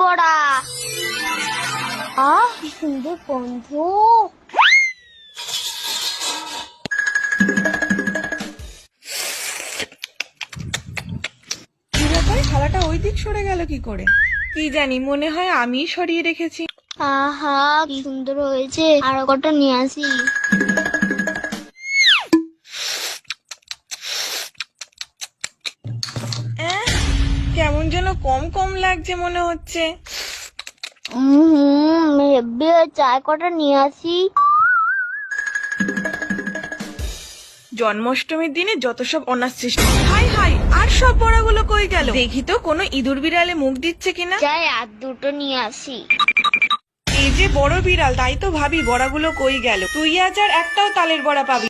বড়া। আহ কি সুন্দর গন্ধ। কি ব্যাপার থালাটা ওই দিক সরে গেল কি করে? কি জানি মনে হয় আমিই সরিয়ে রেখেছি। আহা কি সুন্দর হয়েছে। আরও কটা নিয়ে আসি। যেন কম কম লাগছে মনে হচ্ছে। হুম হেব্বি কটা নিয়ে আসি। জন্মাষ্টমীর দিনে যত সব অনার সৃষ্টি হাই হাই আর সব বড়াগুলো কই গেল? দেখি তো কোনো ইঁদুর বিড়ালে মুখ দিচ্ছে কিনা? যাই আর দুটো নিয়ে আসি। এই যে বড় বিড়াল তাই তো ভাবি বড়াগুলো কই গেল। তুই আজ আর একটাও তালের বড়া পাবি